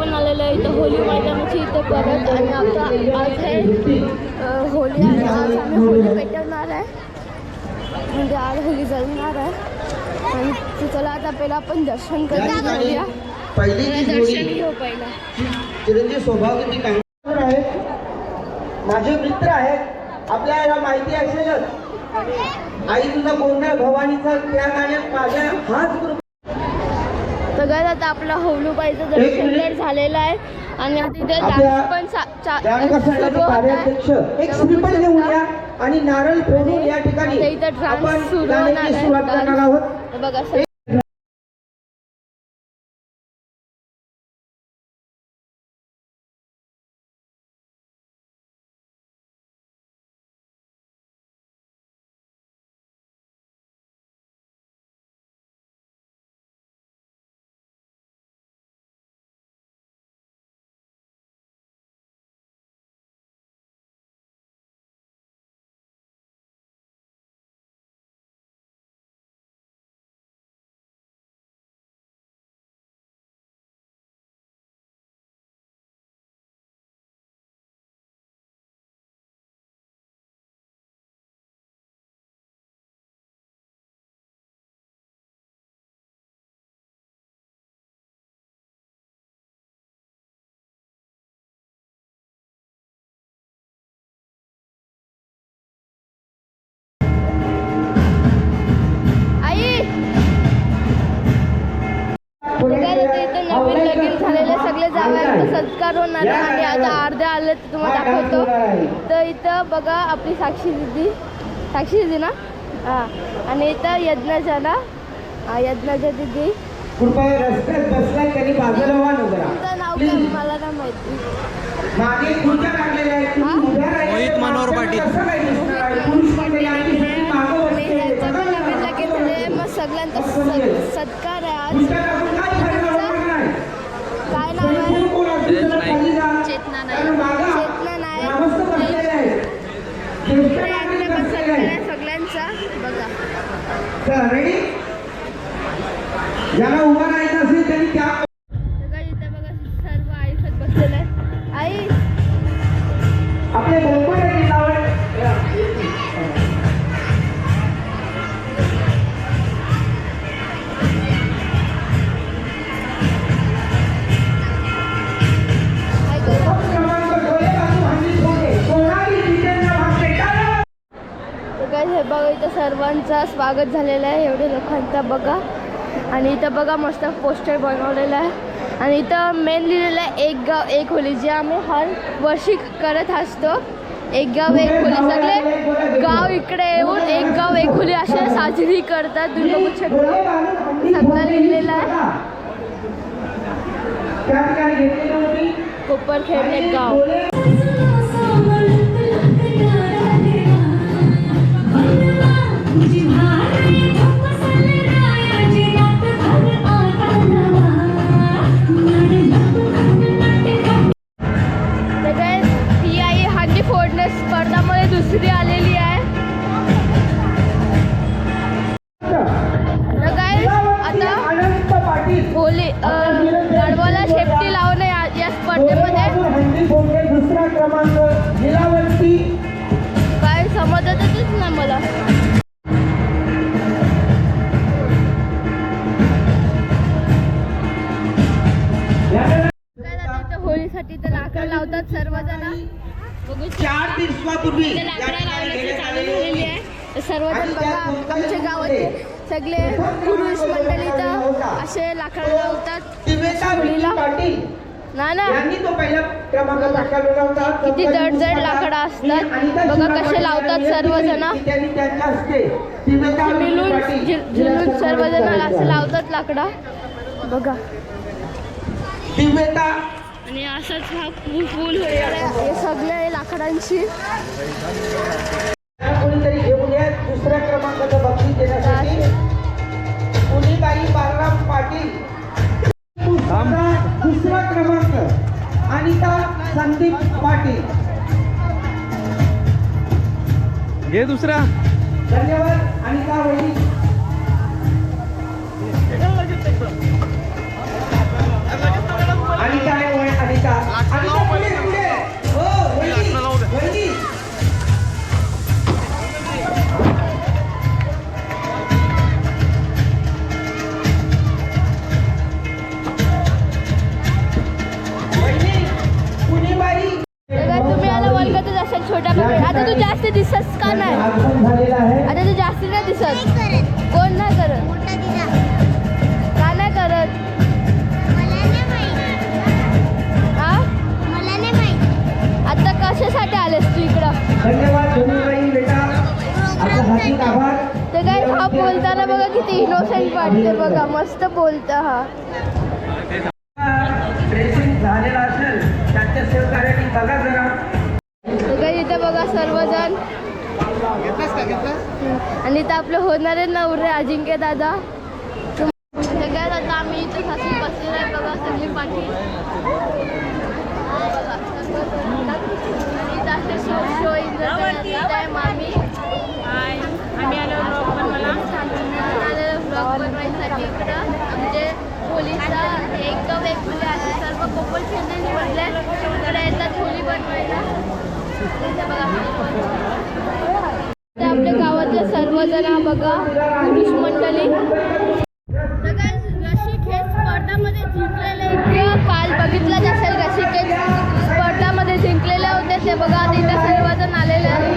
आपण आलेलो आहे इथं होली मैदानाची इथं परत आणि आता आज आहे अ, होली आणि आज आम्ही होली पेटवणार आहे. म्हणजे आज होली जळणार आहे. आणि ते चला आता पहिला आपण दर्शन जी दर्शन घेऊ पहिला. माझे मित्र आहेत. आपल्याला माहिती असेलच. आई तुझा गोंधळ भवानीचा त्या गाण्यात माझ्या हाच काय आता आपला होलूबाईचं दर्शन तर झालेलं आहे. आणि डान्स पण आणि नारळ फोडून या ठिकाणी इथं डान्स सुरू होणार आहे. बघा झालेले सगळे जावयाचा सत्कार होणार आहे आणि आता अर्धे आले ते तुम्हाला दाखवतो. तर इथं बघा आपली साक्षी दिदी. साक्षी दिदी ना? हां. आणि इथं यज्ञाच्या ना यज्ञाच्या दिदी. कृपया रस्त्यात बसलाय त्यांनी बाजूला व्हा ना जरा. तुमचं नाव काय? मला नाही माहिती. मागे खुर्च्या काढलेल्या आहेत. तुम्ही? उभ्या राहिलेल्या मोहित मनोहर पाटील. कसं काय दिसणार आहे? पुरुष मंडळी मागं बसते. बघा सगळ्यांचा सत्- सत्कार आहे आज खुर्च्या टाकून काय फायदा होणार नाही. काय नाव कोणी आहे कोण असेल तेच तर नाही. खाली जा. चेतना नाही. कारण मागं चेतना नाही. ग्रामस्थ बसलेले आहेत. ज्येष्ठ इकडे नागरिक पण बसलेले सत्कार आहेत. आहे सगळ्यांचा. बघा. चला, उभा ज्याला हे बघा इथं सर्वांचं स्वागत झालेलं आहे. एवढे लोकांचा बघा. आणि इथं बघा मस्त पोस्टर बनवलेलं आहे. आणि इथं मेन लिहिलेलं आहे एक गाव एक होली. जे आम्ही हर वर्षी करत असतो एक गाव एक होली. सगळे गाव इकडे येऊन एक गाव एक होली असे साजरी करतात. तुम्ही बघू शकता. सगळं लिहिलेलं आहे. कोपरखेड एक गाव. 啊，来呀，出发啦。आहे. तर सर्वजण बघा आमच्या गावाचे सगळे पुरुष मंडळी तर असे लाकडं लावतात. ना ना. यांनी तो पहिला क्रमांक पटकावलेला होता. किती जड जड लाकडं असतात. बघा कसे लावतात सर्वजण. मिळून झिलून सर्वजण असं लावतात लाकडा. बघा. आणि असंच हा हे सगळे लाकडांची. कोणीतरी घेऊन या दुसऱ्या क्रमांकाचं बक्षीस देण्यासाठी. पुणेबाई बालराम पाटील. दुसरा क्रमांक. अनिता संदीप पाटील. घे दुसरा. धन्यवाद अनिता वहिनी. डान्स का नाही आगमन झालेलं आहे आता ते जास्ती नाही दिसत? नाही कोण नाही करत? का नाही करत? नाही हा नाही आता कशासाठी आलेस तू इकडं? तर काय हा बोलताना बघा किती इनोसेंट वाटते बघा. मस्त बोलता हा. झालेला असेल त्यांच्या सहकार्याने बघा जरा. बघा सर्वजण. आणि इथं आपले होणारे नवरे अजिंक्य दादा. सगळ्यात आता आम्ही इथं बसलेलो आहे बघा सगळी पाठी. आणि शो शो आहे मामी. आम्ही आलो ब्लॉग बनवायला. ब्लॉग बनवायसाठी इकडं. आमचे एक असे सर्व कोपल खेळणे निवडले इकडे येतात होली बनवायला. आपल्या गावातले सर्वजण बघा पुरुष मंडळी. तर काय रशिकेश स्पर्धामध्ये जिंकलेले इतकं काल बघितलंच असेल रशिकेश स्पर्धामध्ये जिंकलेले होते ते बघा तिथे इथे सर्वजण आलेले आहेत.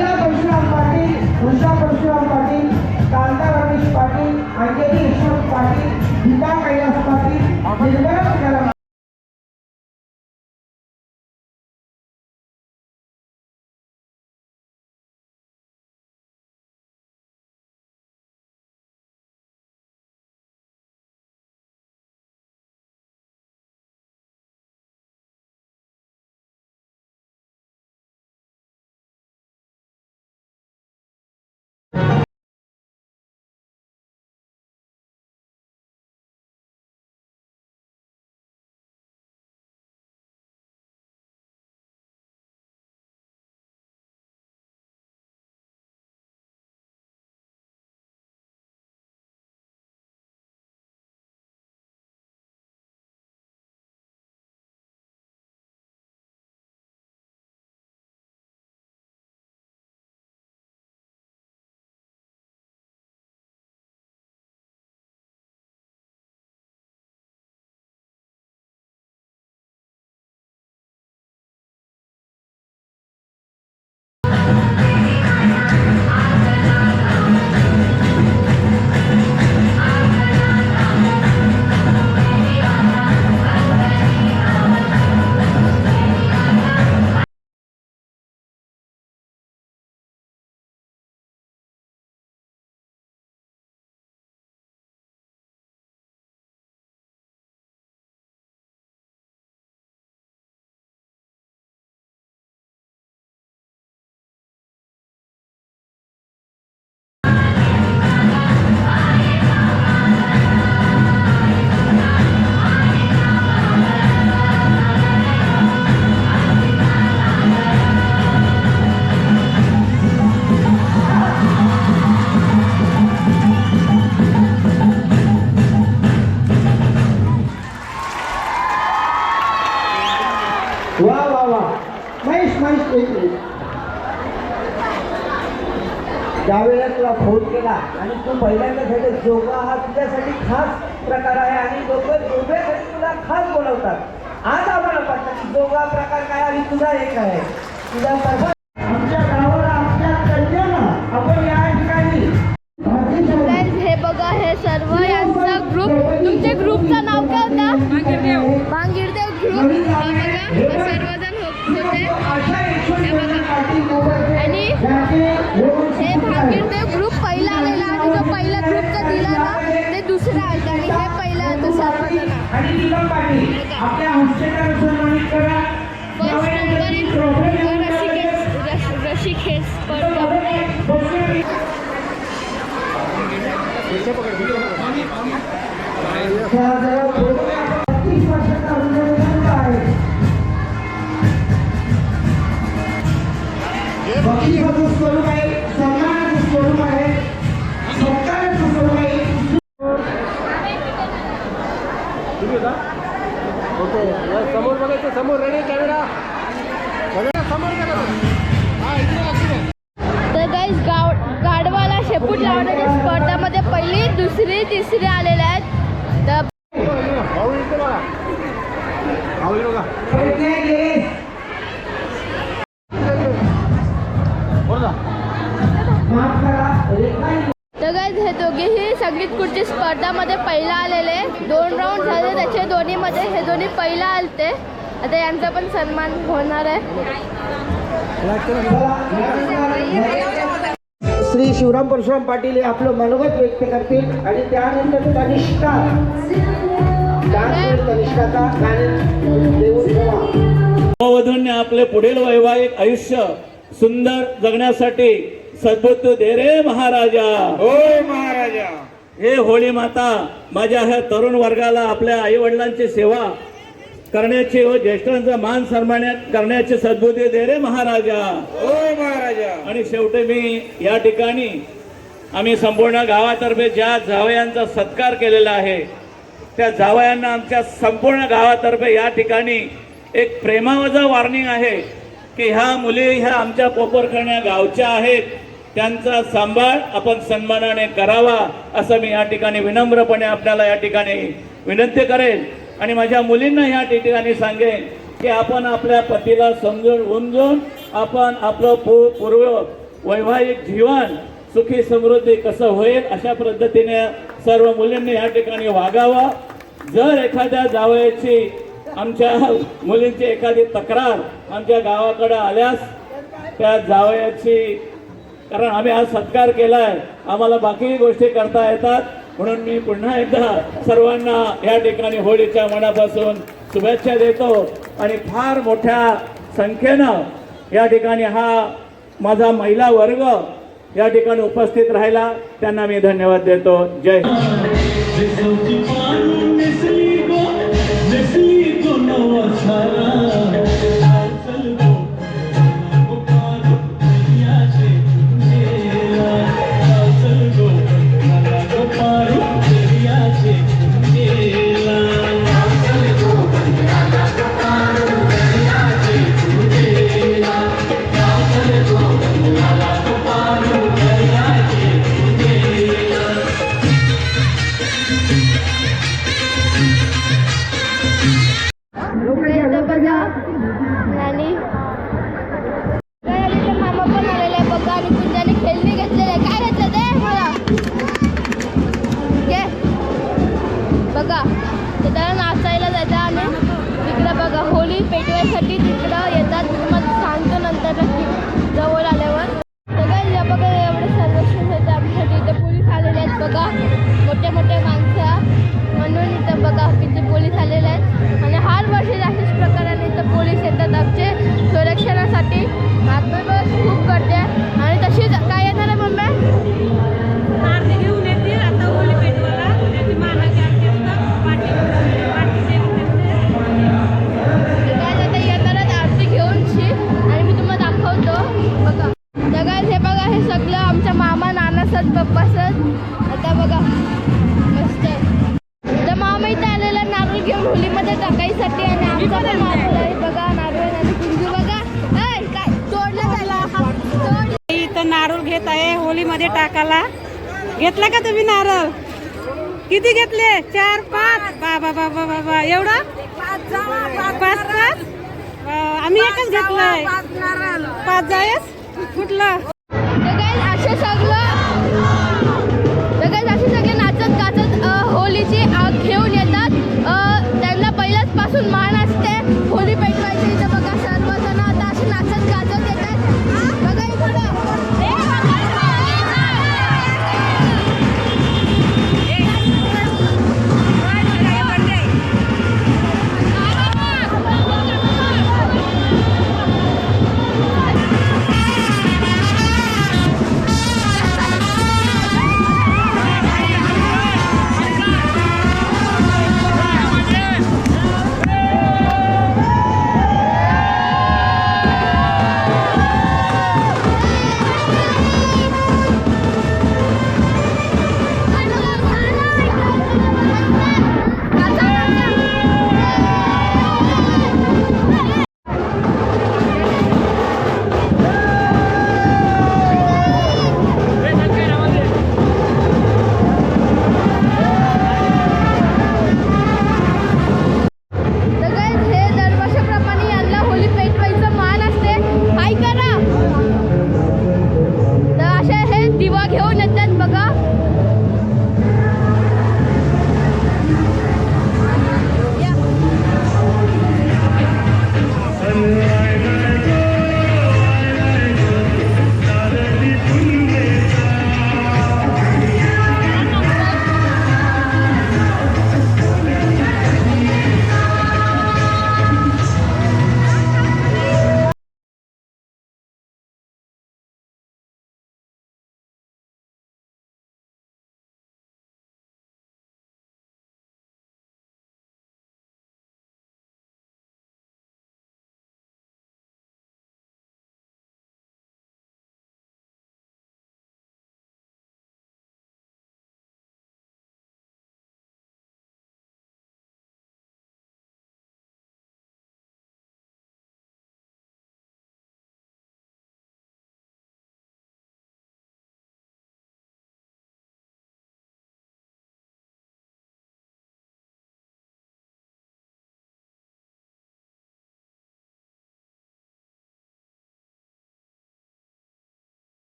पहिल्यांदा सांगितलं योगा हा तुझ्यासाठी खास प्रकार आहे आणि लोक योगासाठी तुला खास बोलवतात. आज आम्हाला वाटतं की योगा प्रकार काय आणि तुझा एक आहे. तुझा सर्व आमच्या गावाला आमच्या कन्यानं आपण या ठिकाणी अतिशय Guys, हे बघा हे सर्व यांचा ग्रुप तुमच्या ग्रुपचं नाव काय होतं? भांगिरदेव. ग्रुप हा बघा हे निकम पाटील आपल्या हौशेला सन्मानित करा. फर्स्ट समोर रेडी कॅमेरा. समोर तर गाईज गाव गाडवाला शेपूट लावण्याच्या स्पर्धामध्ये पहिली दुसरी तिसरी सन्मान होणार आहे. श्री शिवराम परशुराम पाटील हे आपलं मनोगत व्यक्त करतील आणि त्यानंतर ठेवा. नववधूंनी आपले पुढील वैवाहिक आयुष्य सुंदर जगण्यासाठी सद्बुद्ध दे रे महाराजा. हो महाराजा. हे होळी माता माझ्या ह्या तरुण वर्गाला आपल्या आई वडिलांची सेवा करण्याची व ज्येष्ठांचा मान सन्मान करण्याची सद्बुद्धी दे रे महाराजा. हो महाराजा. आणि शेवटी मी या ठिकाणी आम्ही संपूर्ण गावातर्फे ज्या जावयांचा सत्कार केलेला आहे त्या जावयांना आमच्या संपूर्ण गावातर्फे या ठिकाणी एक प्रेमावजा वॉर्निंग आहे की ह्या मुली ह्या आमच्या पोपरखण्या गावच्या आहेत त्यांचा सांभाळ आपण सन्मानाने करावा असं मी या ठिकाणी विनम्रपणे आपल्याला या ठिकाणी विनंती करेन. आणि माझ्या मुलींना ह्या ठिकाणी सांगेन की आपण आपल्या पतीला समजून उमजून आपण आपलं पू पूर्व वैवाहिक जीवन सुखी समृद्धी कसं होईल अशा पद्धतीने सर्व मुलींनी या ठिकाणी वागावं. जर एखाद्या जावयाची आमच्या मुलींची एखादी तक्रार आमच्या गावाकडे आल्यास त्या जावयाची कारण आम्ही आज सत्कार केला आहे आम्हाला बाकी गोष्टी करता येतात. म्हणून मी पुन्हा एकदा सर्वांना या ठिकाणी होळीच्या मनापासून शुभेच्छा देतो. आणि फार मोठ्या संख्येनं या ठिकाणी हा माझा महिला वर्ग या ठिकाणी उपस्थित राहिला. त्यांना मी धन्यवाद देतो. जय हिंद.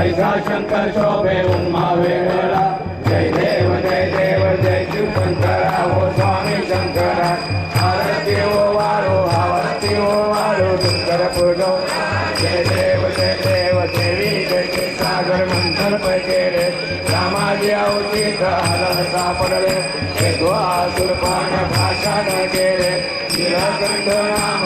ऐसा शंकर शोभे उन्मा वेगळा. जय देव जय देव जय शिव शंकरा हो स्वामी शंकरा. आरती ओ वारो आरती ओ वारो शंकर पूजो. जय देव जय देव देवी जय सागर मंथन पैकेरे. रामाजी अवचित आलं सापडले. हे द्वासुर पान भाषा न केले. निराकंठ नाम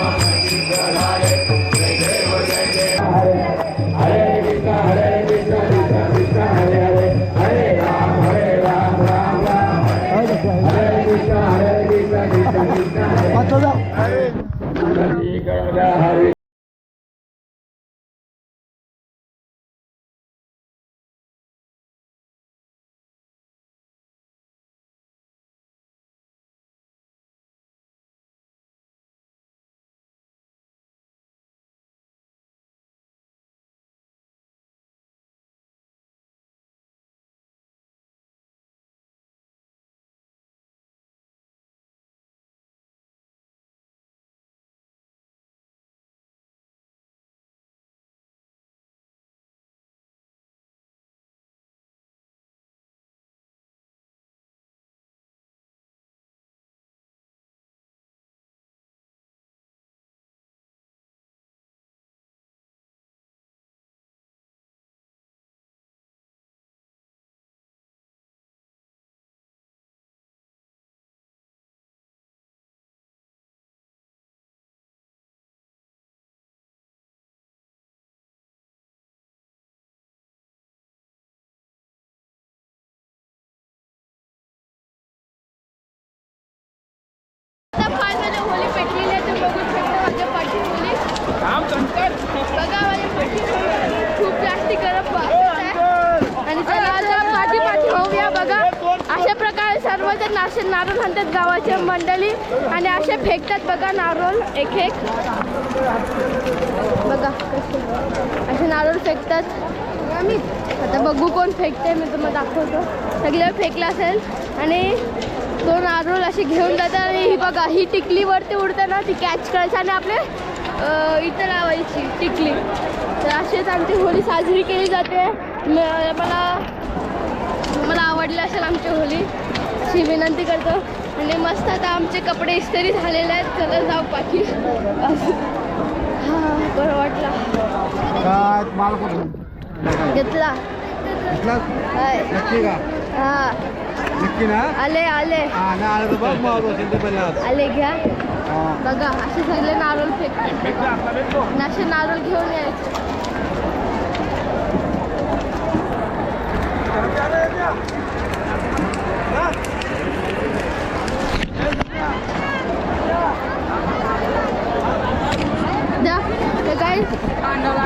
बघा माझ्या खूप जास्त गरम आणि चला आता पाठी होऊया बघा. अशा प्रकारे सर्वजण असे नारळ म्हणतात गावाच्या मंडळी. आणि असे फेकतात बघा नारळ एक एक बघा. असे नारळ फेकतात. आता बघू कोण फेकते मी तुम्हाला दाखवतो. सगळे फेकला असेल. आणि तो नारळ असे घेऊन जातात. आणि ही बघा ही टिकलीवरती उडताना ती कॅच करायचं. आणि आपले इथं लावायची टिकली. तर असेच आमची होळी साजरी केली जाते. मला मला आवडली असेल आमची होळी अशी विनंती करतो. आणि मस्त आता आमचे कपडे इस्त्री झालेले आहेत. चला जाऊ पाठी हां बरं वाटलं. घेतला. हा. आले आले. ना आलं घ्या. बघा असे सगळे नारळ फेकतात असे नारळ घेऊन यायचे.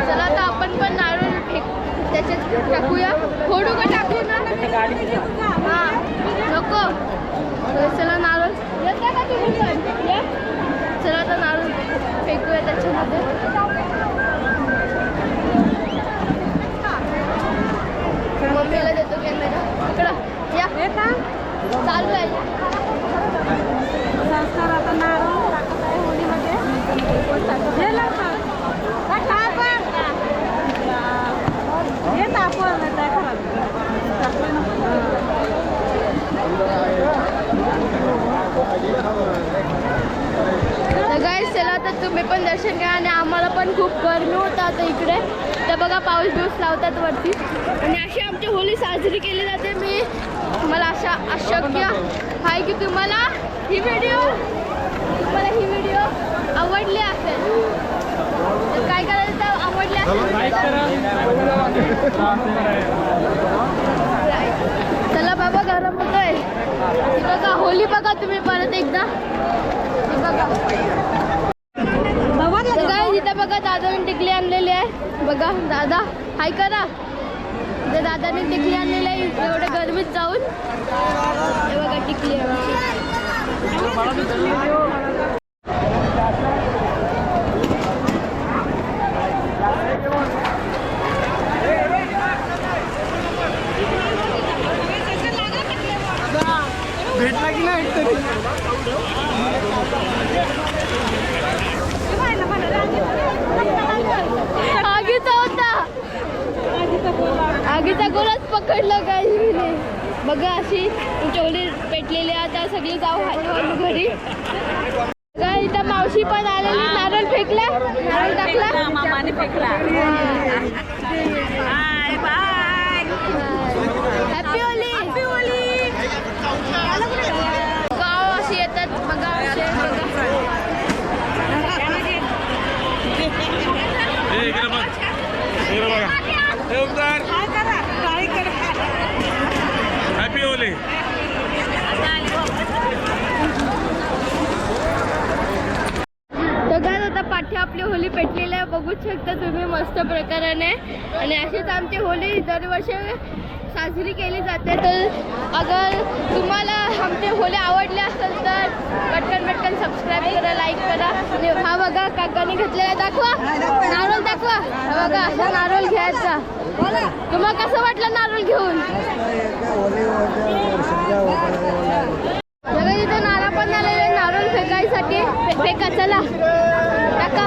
चला आता आपण पण नारळ फेक त्याच्यात टाकूया. फोडू का टाकू ना? नको. चला नारळ. येता का तुम्ही पण? या. चला नारळ फेकूया त्याच्यामध्ये मम्मीला देतो कॅमेरा इकडं या चालू आहे संस्कार आता नारळ टाकत आहे होळीमध्ये हे लवकर. टाक पण. हे तापवलं नाही काय करायचं? टाकलं नको. तर काय चला तर तुम्ही पण दर्शन घ्या आणि आम्हाला पण खूप गरमी होतं आता इकडे तर बघा पाऊस लावतात वरती आणि अशी आमची होळी साजरी केली जाते. मी मला अशा अशक्य आहे की तुम्हाला ही व्हिडिओ तुम्हाला ही व्हिडिओ आवडली असेल. तर काय करायचं तर आवडली असेल. चला बाबा गरम होतोय. बघा होळी बघा तुम्ही परत एकदा. बघा. दादा बघा दादाने टिकली आणलेली आहे. बघा दादा हाय करा. तर दादाने टिकली आणलेली आहे एवढ्या गर्मीत जाऊन. बघा टिकली आहे आमची. भेटला की नाही तरी आगीचा होता आगीचा गोलाच पकडलं काय बघा अशी चोली पेटलेली आता सगळी जाऊ हळूहळू घरी. काय इथं मावशी पण आलेली. नारळ फेकला? नारळ टाकला? मामाने फेकला bye bye happy Holi happy Holi गाव अशी येतात बघा असे बघा काय करा काय करा हॅपी होली तर काय आता पाठी आपली होली पेटलेली आहे बघू शकता तुम्ही मस्त प्रकाराने आणि अशीच आमची होळी दरवर्षी साजरी केली जाते. तर अगर तुम्हाला आमची होळी आवडली असेल तर पटकन पटकन सबस्क्राईब करा लाईक करा. आणि हा बघा काकाने घेतलेला दाखवा. नारळ दाखवा. हा बघा असा नारळ घ्यायचा. तुम्हाला कसं वाटलं नारळ घेऊन? बघा तिथे नारळ पण आलेले नारळ फेकायसाठी. फेका चला. टाका.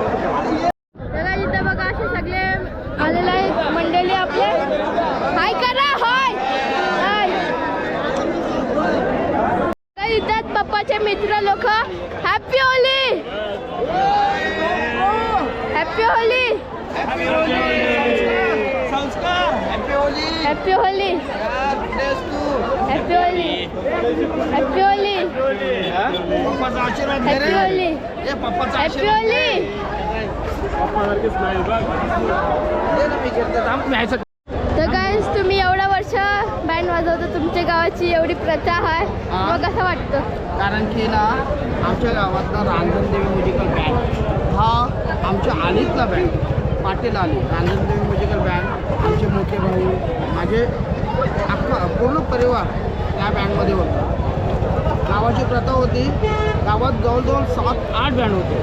बघा इथं बघा असे सगळे आलेले आहेत मंडळी आपले हाय करा हाय हाय बघा इथं पप्पाचे मित्र लोक हॅपी होली हॅपी होली संस्कार happy Holi happy Holi happy Holi happy Holi पप्पाचा आशीर्वाद तर तुम्ही एवढा वर्ष बँड वाजवता तुमच्या गावाची एवढी प्रथा आहे. मग कसं वाटतं? कारण की ना आमच्या गावातला रांजणदेवी म्युझिकल बँड हा आमच्या आलीतला बँड पाटील आली. रांजणदेवी म्युझिकल बँड आमचे मोठे भाऊ माझे अख्खा पूर्ण परिवार त्या बँडमध्ये होता. गावाची प्रथा होती. गावात जवळजवळ सात आठ बँड होते.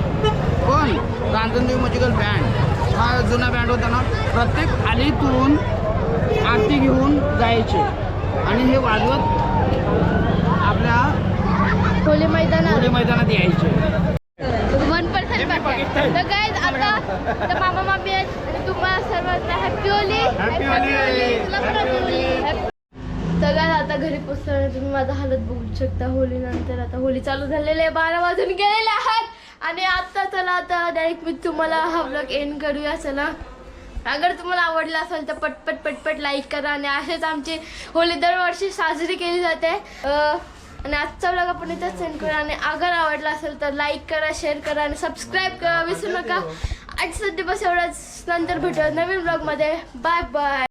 पण रांजणदेवी म्युझिकल बँड हा जुना बँड होता ना प्रत्येक आलीतून आरती घेऊन जायचे. आणि हे वाजवत आपल्या होली मैदानात. होळी मैदानात यायचे. वन तर काय आता तर मामा मामी आहेत. आणि तुम्हाला सर्वांना हॅपी होली हॅपी होली तर काय आता घरी पोचताना तुम्ही माझा हालत बघू शकता. होली नंतर आता होली चालू झालेली आहे. बारा वाजून गेलेले आहेत. आणि आता चला आता डायरेक्ट मी तुम्हाला हा ब्लॉग एंड करूया. चला. अगर तुम्हाला आवडला असेल तर पटपट पटपट लाईक करा. आणि असेच आमची होली दरवर्षी साजरी केली जाते. आणि आजचा ब्लॉग आपण इथंच सेंड करा आणि अगर आवडला असेल तर लाईक करा शेअर करा आणि सबस्क्राईब करा. विसरू नका. आठ सध्या बस एवढंच. नंतर भेटूया नवीन ब्लॉगमध्ये बाय बाय